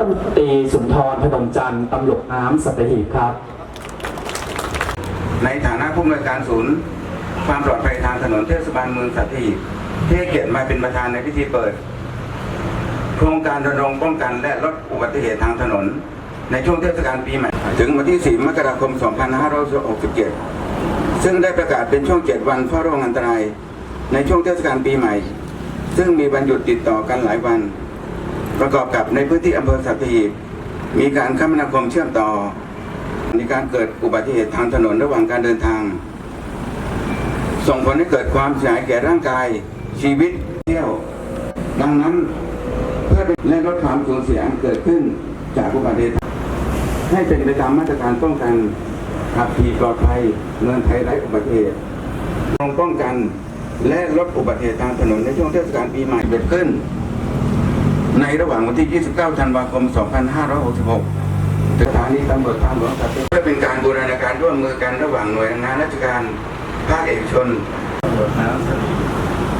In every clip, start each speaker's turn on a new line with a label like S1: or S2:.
S1: ตรีสุนทรพนมจันทร์ตำรวจน้ำสัตหีบครับ
S2: ในฐานะผู้อำนวยการศูนย์ ความปลอดภัยทางถนนเทศบาลเมืองสัตหีบที่ให้เกียรติมาเป็นประธานในพิธีเปิด โครงการรณรงค์ป้องกันและลดอุบัติเหตุทางถนน ในช่วงเทศกาลปีใหม่ ถึงวันที่ 4 มกราคม 2567 ซึ่งได้ประกาศเป็นช่วง 7 วันเฝ้าระวังอันตราย ในช่วงเทศกาลปีใหม่ ซึ่งมีวันหยุดติดต่อกันหลายวัน ประกอบกับในพื้นที่อำเภอสัตหีบมีการคมนาคมเชื่อมต่อ มีการเกิดอุบัติเหตุทางถนนระหว่างการเดินทาง ส่งผลให้เกิดความเสียหายแก่ร่างกายชีวิตเที่ยว ดังนั้นเพื่อและลดความสูญเสียเกิดขึ้นจากอุบัติเหตุให้เป็นไปตามมาตรการป้องกันขับขี่ปลอดภัยเงินไทยไร้อุบัติเหตุลงป้องกันและลดอุบัติเหตุทางถนนในช่วงเทศกาลปีใหม่เกิดขึ้น ในระหว่างวันที่ 29 ธันวาคม 2566สถานีตำรวจทางหลวงสัตหีบเพื่อเป็นการบูรณาการร่วมมือกันระหว่างหน่วยงานราชการภาคเอกชน
S3: ตำรวจน้ำสนี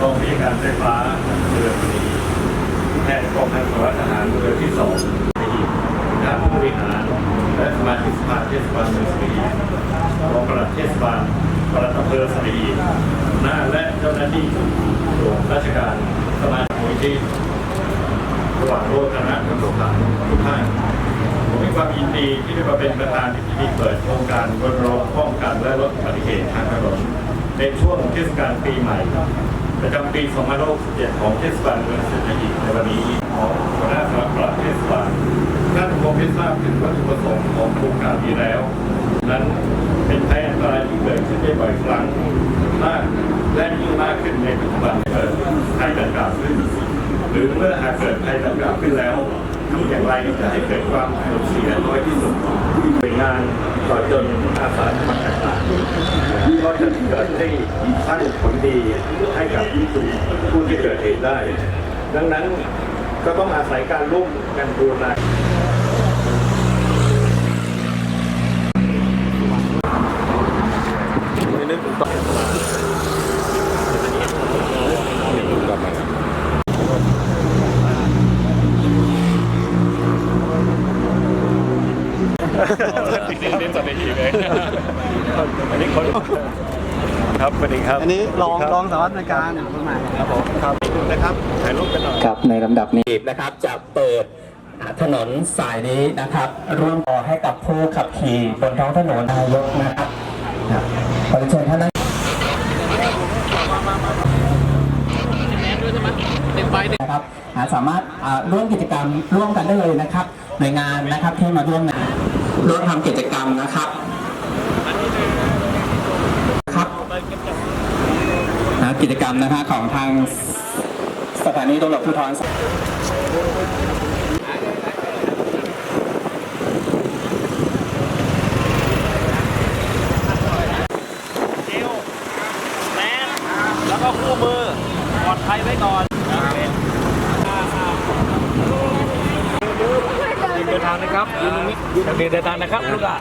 S3: กองพิการไฟฟ้าเรือสนีแพทย์กองพันสารวัตรทหารเรือที่สองสนีคณะผู้บริหารและสมาชิกสภาเทศบาลเมืองสนีรองปลัดเทศบาลปลัดอำเภอสนีหน้าและเจ้าหน้าที่ส่วนราชการสมาชิกมูลที่ ระหว่างโลกคณะตำรวจทหารทุกท่านผมมีความยินดีที่ได้มาเป็นประธานในพิธีเปิดโครงการรณรงค์ป้องกันและลดอุบัติเหตุทางถนนในช่วงเทศกาลปีใหม่ ประจำปี2567ของเทศบาลเมืองสัตหีบในวันนี้ของหัวหน้าสำนักปราบเทศบาลท่านคงได้ทราบถึงวัตถุประสงค์ของโครงการนี้แล้ว นั้นเป็นภัยอันตรายที่เกิดขึ้นได้บ่อยครั้งมากและยิ่งมากขึ้นในปัจจุบันเกิดภัยดังกล่าวขึ้น หรือเมื่อหากเกิดภัยต่าวขึ้นแล้วทำอย่างไรจะให้เกิดความเสียน้อยที่สุดหน่วยงานต่อจนอาสาสมัครต่างๆก็จะเกิดให้สร้างผลดีให้กับผู้ที่เกิดเหตุได้ ดังนั้นก็ต้องอาศัยการร่วมกันบูรณา เล่นสัตหีบเลยอันนี้คนครับสวัสดีครับ
S4: อันนี้รองรองสารวัตรในการคนใหม่
S3: ครับผมครับนะครับถ่ายรูปกันหน่อย
S1: ครับในลำดับนี้นะครับจะเปิดถนนสายนี้นะครับ ร่วมต่อให้กับผู้ขับขี่บนท้องถนนนายกนะครับครับขอเชิญท่านนั้นนะครับสามารถร่วมกิจกรรมร่วมกันได้เลยนะครับหน่วยงานนะครับที่มาร่วมงาน ร่วทำกิจกรรมนะครับครับนะกิจกรรมนะคะของทางสถานีตำรวจภูธร
S5: จิวแมนแล้วก็คู่มือปลอดภัยไว้ก่อนเดิ นทางนะครับยืนตรงนี้เดินทางนะครับลูกอะ